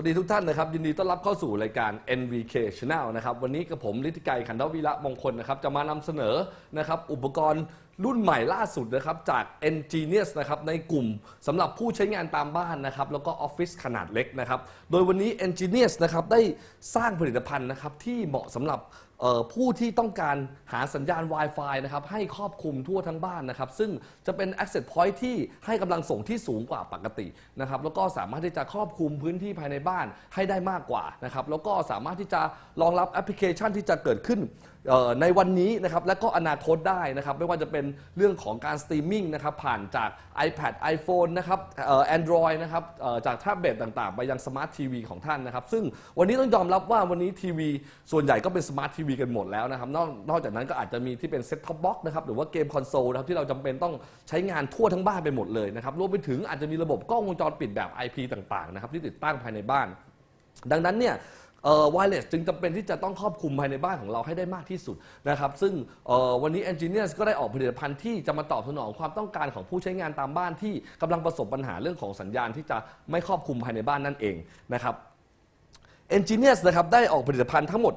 วัสดีทุกท่านนะครับ ยินดีต้อนรับเข้าสู่รายการ NVK Channel นะครับวันนี้กับผมฤทธิไกรขันธวิระมงคลนะครับจะมานำเสนอนะครับอุปกรณ์รุ่นใหม่ล่าสุดนะครับจาก Engenius นะครับในกลุ่มสำหรับผู้ใช้งานตามบ้านนะครับแล้วก็ออฟฟิศขนาดเล็กนะครับโดยวันนี้ Engenius นะครับได้สร้างผลิตภัณฑ์นะครับที่เหมาะสำหรับ ผู้ที่ต้องการหาสัญญาณ Wi-Fi นะครับให้ครอบคลุมทั่วทั้งบ้านนะครับซึ่งจะเป็น Access Point ที่ให้กำลังส่งที่สูงกว่าปกตินะครับแล้วก็สามารถที่จะครอบคลุมพื้นที่ภายในบ้านให้ได้มากกว่านะครับแล้วก็สามารถที่จะรองรับแอปพลิเคชันที่จะเกิดขึ้น ในวันนี้นะครับและก็อนาคตได้นะครับไม่ว่าจะเป็นเรื่องของการสตรีมมิ่งนะครับผ่านจาก iPad iPhone นะครับเอ่อ Android นะครับจากแท็บเล็ตต่างๆ ไปยังสมาร์ททีวีของท่านนะครับ ซึ่งวันนี้ต้องยอมรับว่าวันนี้ทีวีส่วนใหญ่ก็เป็นสมาร์ททีวีกันหมดแล้วนะครับนอกนอกจากนั้นก็อาจจะมีที่เป็นเซ็ตท็อปบ็อกนะครับหรือว่าเกมคอนโซลนะครับที่เราจำเป็นต้องใช้งานทั่วทั้งบ้านไปหมดเลยนะครับรวมไปถึงอาจจะมีระบบกล้องวงจรปิดแบบ IP ต่างๆนะครับที่ติดตั้งภายในบ้านดังนั้นเนี่ย เอ่อ wireless จึงจำเป็นที่จะต้องครอบคลุมภายในบ้านของเราให้ได้มากที่สุดนะครับซึ่งเอ่อวันนี้ Engineers ก็ได้ออกผลิตภัณฑ์ที่จะมาตอบสนองความต้องการของผู้ใช้งานตามบ้านที่กำลังประสบปัญหาเรื่องของสัญญาณที่จะไม่ครอบคลุมภายในบ้านนั่นเองนะครับ Engineers นะครับได้ออกผลิตภัณฑ์ทั้งหมด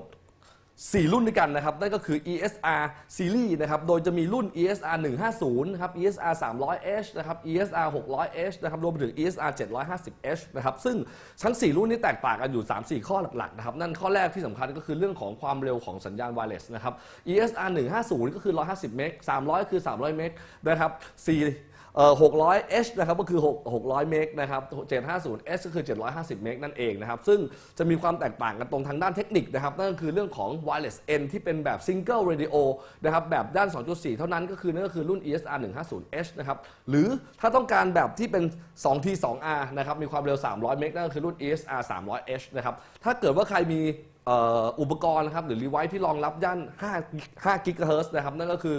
4 รุ่นด้วยกันนะครับ นั่นก็คือ ESR Series นะครับ โดยจะมีรุ่น ESR 150นะครับ ESR 300H นะครับ ESR 600H นะครับ รวมไปถึง ESR 750H นะครับ ซึ่งทั้ง 4 รุ่นนี้แตกต่างกันอยู่ 3-4 ข้อหลักๆ นะครับ นั่นข้อแรกที่สำคัญก็คือเรื่องของความเร็วของสัญญาณ wireless นะครับ ESR 150 ก็คือ 150 เมก300 คือ 300 เมกนะครับ4 600 H นะครับก็คือ 6 600 เมกนะครับ750 H ก็คือ 750 เมกนั่นเองนะครับ ซึ่งจะมีความแตกต่างกันตรงทางด้านเทคนิคนะครับ นั่นก็คือเรื่องของ wireless N ที่เป็นแบบ single radio นะครับ แบบด้าน 2.4 เท่านั้นก็คือนั่นก็คือรุ่น ESR 150 H นะครับ หรือถ้าต้องการแบบที่เป็น 2T 2R นะครับ มีความเร็ว 300 เมกนั่นก็คือรุ่น ESR 300 H นะครับ ถ้าเกิดว่าใครมีอ,อ,อุปกรณ์นะครับหรือ device ที่รองรับย่าน5 5 GHz นะครับนั่นก็คือ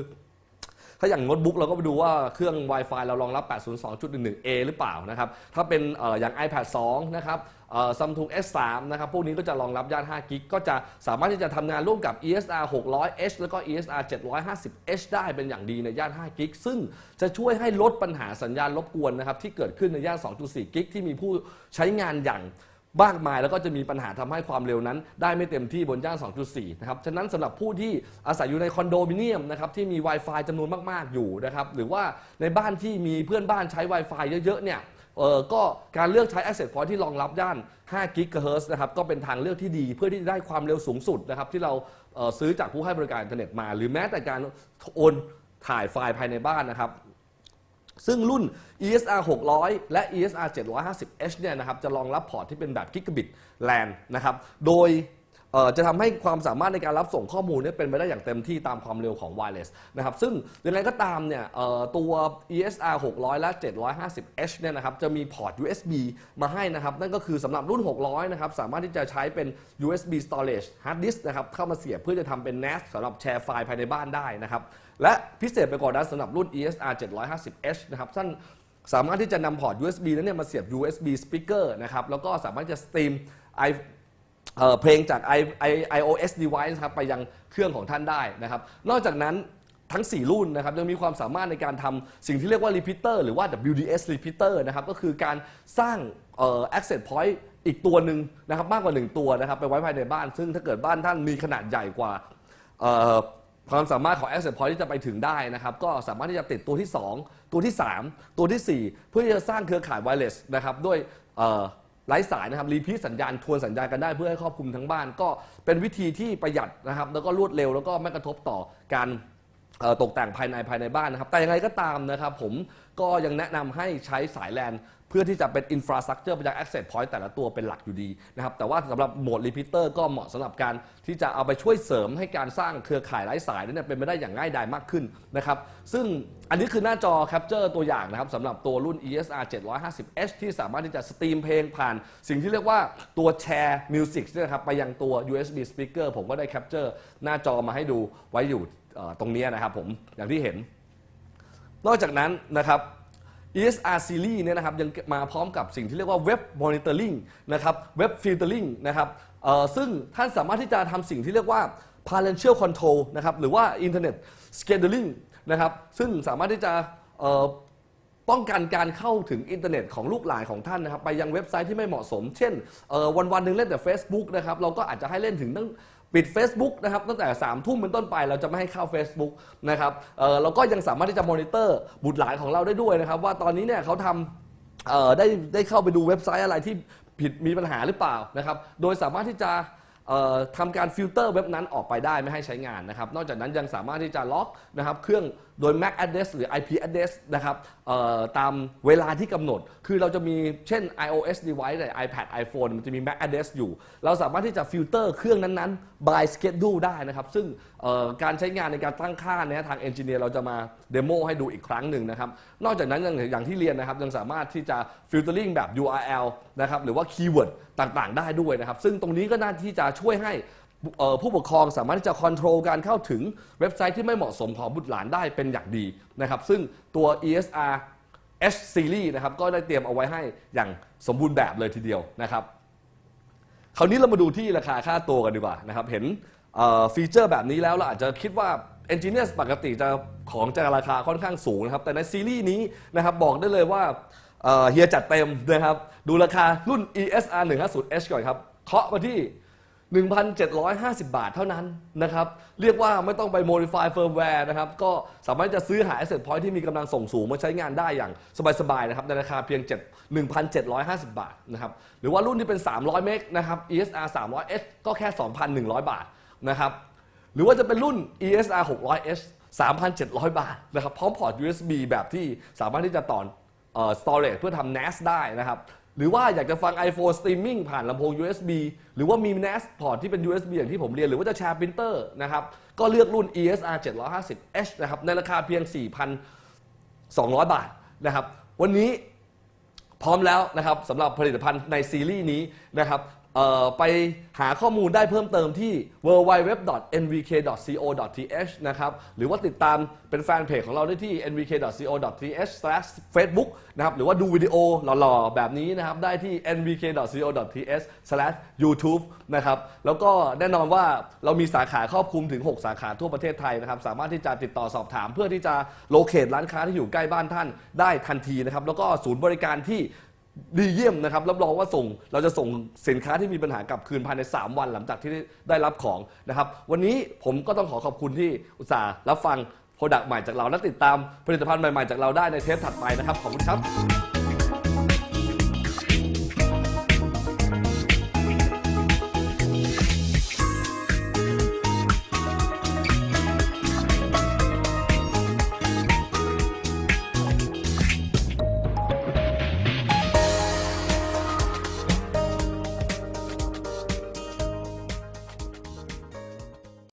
ถ้าอย่างโน้ตบุ๊กเราก็ไปดูว่าเครื่อง Wi-Fi เรารองรับ 802.11a หรือเปล่านะครับ ถ้าเป็นอย่าง iPad 2 นะครับเอ่อ Samsung S3 นะครับ พวกนี้ก็จะรองรับย่าน5กิกก็จะสามารถที่จะทำงานร่วมกับ ESR 600H แล้วก็ ESR 750H ได้เป็นอย่างดีในย่าน5กิกซึ่งจะช่วยให้ลดปัญหาสัญญาณรบกวนนะครับที่เกิดขึ้นในย่าน 2.4กิกที่มีผู้ใช้งานอย่าง มากมายแล้วก็จะมีปัญหาทำให้ความเร็วนั้น ได้ไม่เต็มที่บนย่าน 2.4 นะครับ ฉะนั้นสำหรับผู้ที่อาศัยอยู่ในคอนโดมิเนียมนะครับที่มี Wi-Fi จำนวนมากๆอยู่นะครับหรือว่าในบ้านที่มีเพื่อนบ้านใช้ Wi-Fi เยอะๆเนี่ยเออก็การเลือกใช้ Access Point ที่รองรับย่าน5 GHz นะครับก็เป็นทางเลือกที่ดีเพื่อที่จะได้ความเร็วสูงสุดนะครับที่เราเซื้อจากผู้ให้บริการอินเทอร์เน็ตมา หรือแม้แต่การโอนถ่ายไฟล์ภายในบ้านนะครับ ซึ่งรุ่น ESR 600 และ ESR 750H เนี่ยนะครับจะรองรับพอร์ตที่เป็นแบบกิกะบิตแลนนะครับ โดย เอ่อจะทำให้ความสามารถในการรับส่งข้อมูลเนี่ยเป็นไปได้อย่างเต็มที่ตามความเร็วของ wireless นะครับซึ่งยังไงก็ตามเนี่ยเอ่อตัว ESR 600 และ 750H เนี่ยนะครับจะมีพอร์ต USB มาให้นะครับนั่นก็คือสำหรับรุ่น 600 นะครับสามารถที่จะใช้เป็น USB storage hard disk นะครับเข้ามาเสียบเพื่อจะทำเป็น NAS สำหรับแชร์ไฟล์ภายในบ้านได้นะครับและพิเศษไปกว่านั้นสำหรับรุ่น ESR 750H นะครับท่านสามารถที่จะนำพอร์ต USB นั้นเนี่ยมาเสียบ USB speaker นะครับแล้วก็สามารถจะสตรีม เเพลงจาก i i iOS device ครับไปยังเครื่องของท่านได้นะครับ นอกจากนั้นทั้ง 4 รุ่นนะครับยังมีความสามารถในการทำสิ่งที่เรียกว่า repeater หรือว่า WDS repeater นะครับก็คือการสร้าง access point อีกตัวหนึ่งนะครับมากกว่า 1 ตัวนะครับไปไว้ภายในบ้าน ซึ่งถ้าเกิดบ้านท่านมีขนาดใหญ่กว่าความสามารถของ Access Point ที่จะไปถึงได้นะครับก็สามารถที่จะติดตัวที่ 2 ตัวที่ 3 ตัวทีสี่4 เพื่อที่จะสร้างเครือข่ายไวเลสนะครับด้วย ไร้สายนะครับรีพีทสัญญาณทวนสัญญาณกันได้เพื่อให้ครอบคลุมทั้งบ้าน ก็เป็นวิธีที่ประหยัดนะครับ แล้วก็รวดเร็วแล้วก็ไม่กระทบต่อการตกแต่งภายในภายในบ้านนะครับ แต่ยังไงก็ตามนะครับ ผมก็ยังแนะนำให้ใช้สายแลน พื่อที่จะเป็นอินฟราสตรักเจอร์ไปยัง Access Point แต่ละตัวเป็นหลักอยู่ดีนะครับแต่ว่าสำหรับโหมด Repeater ก็เหมาะสำหรับการที่จะเอาไปช่วยเสริมให้การสร้างเครือข่ายไร้สายนั้นเป็นไปได้อย่างง่ายดายมากขึ้นนะครับซึ่งอันนี้คือหน้าจอแคปเจอร์ตัวอย่างนะครับสำหรับตัวรุ่น ESR 750H ที่สามารถที่จะสตรีมเพลงผ่าน สิ่งที่เรียกว่าตัวแชร์มิวสิกนะครับไปยังตัว USB speaker ผมก็ได้แคปเจอร์หน้าจอมาให้ดูไว้อยู่ตรงนี้นะครับผมอย่างที่เห็น นอกจากนั้นนะครับ ESR Series เนี่ยนะครับยังมาพร้อมกับสิ่งที่เรียกว่า Web Monitoring นะครับ Web Filtering นะครับซึ่งท่านสามารถที่จะทำสิ่งที่เรียกว่า Parental Control นะครับหรือว่า Internet Scheduling นะครับซึ่งสามารถที่จะป้องกันการเข้าถึงอินเทอร์เน็ตของลูกหลานของท่านนะครับไปยังเว็บไซต์ที่ไม่เหมาะสม เช่นวันวันหนึ่งเล่นแต่ Facebook นะครับเราก็อาจจะให้เล่นถึงตั้ง ปิด Facebook นะครับตั้งแต่3ามทุ่มเป็นต้นไปเราจะไม่ให้เข้า Facebook นะครับเออเราก็ยังสามารถที่จะมอนิเตอร์บุตรหลานของเราได้ด้วยนะครับ ว่าตอนนี้เนี่ยเขาทำเออได้ได้เข้าไปดูเว็บไซต์อะไรที่ผิดมีปัญหาหรือเปล่านะครับ โดยสามารถที่จะทำการฟิลเตอร์เว็บนั้นออกไปได้ไม่ให้ใช้งานนะครับ นอกจากนั้นยังสามารถที่จะล็อกนะครับเครื่องโดย MAC address หรือ IP address นะครับตามเวลาที่กำหนด คือเราจะมีเช่น iOS device ใน iPad iPhone มันจะมี MAC address อยู่ เราสามารถที่จะฟิลเตอร์เครื่องนั้นๆ by schedule ได้นะครับ ซึ่งการใช้งานในการตั้งค่าเนี่ยทางเอนจิเนียร์เราจะมาเดโมให้ดูอีกครั้งหนึ่งนะครับ นอกจากนั้นอย่างอย่างที่เรียนนะครับ ยังสามารถที่จะ filtering แบบ URL นะครับหรือว่า keyword ต่างๆ ได้ด้วยนะครับ ซึ่งตรงนี้ก็น่าที่จะช่วยให้ ผู้ปกครองสามารถที่จะค o n t r o l การเข้าถึงเว็บไซต์ที่ไม่เหมาะสมของบุตรหลานได้เป็นอย่างดีนะครับ ซึ่งตัว ESR H Series นะครับก็ได้เตรียมเอาไว้ให้อย่างสมบูรณ์แบบเลยทีเดียวนะครับคราวนี้เรามาดูที่ราคาค่าตัวกันดีกว่านะครับ เห็นฟีเจอร์แบบนี้แล้วเราอาจจะคิดว่า e n g i n e e r ปกติจะของจะราคาค่อนข้างสูงนะครับ แต่ในซีรีส์นี้นะครับบอกได้เลยว่าเอ่อเฮียจัดเต็มนะครับ ดูราคารุ่น ESR 150H ก่อนครับเคาะมาที่ 1,750 บาทเท่านั้นนะครับ เรียกว่าไม่ต้องไป modify firmware นะครับ ก็สามารถจะซื้อหา asset point ที่มีกำลังส่งสูงมาใช้งานได้อย่างสบายๆนะครับ ในราคาเพียง 7 1,750 บาทนะครับ หรือว่ารุ่นที่เป็น 300 เมกนะครับ ESR 300H ก็แค่ 2,100 บาทนะครับ หรือว่าจะเป็นรุ่น ESR 600H 3,700 บาทนะครับ พร้อมพอร์ต USB แบบที่สามารถที่จะต่ออ่อ storage เพื่อทำ NAS ได้นะครับ หรือว่าอยากจะฟัง iPhone streaming ผ่านลำโพง USB หรือว่ามี NAS พอร์ตที่เป็น USB อย่างที่ผมเรียน หรือว่าจะแชร์ปรินเตอร์นะครับ ก็เลือกรุ่น ESR 750H นะครับ ในราคาเพียง 4,200 บาทนะครับ วันนี้พร้อมแล้วนะครับสำหรับผลิตภัณฑ์ในซีรีส์นี้นะครับ ไปหาข้อมูลได้เพิ่มเติมที่ www.nvk.co.th นะครับ หรือว่าติดตามเป็นแฟนเพจของเราได้ที่ nvk.co.th/facebook นะครับ หรือว่าดูวิดีโอหล่อๆ แบบนี้นะครับ ได้ที่ nvk.co.th/youtube นะครับ แล้วก็แน่นอนว่าเรามีสาขาครอบคลุมถึง 6 สาขาทั่วประเทศไทยนะครับ สามารถที่จะติดต่อสอบถาม เพื่อที่จะโลเคตร้านค้าที่อยู่ใกล้บ้านท่านได้ทันทีนะครับ แล้วก็ศูนย์บริการที่ ดีเยี่ยมนะครับรับรองว่าส่งเราจะส่งสินค้าที่มีปัญหากลับคืนภายใน 3 วันหลังจากที่ได้รับของนะครับ วันนี้ผมก็ต้องขอขอบคุณที่อุตส่าห์รับฟังโปรดักต์ใหม่จากเราและติดตามผลิตภัณฑ์ใหม่ๆจากเราได้ในเทปถัดไปนะครับขอบคุณครับ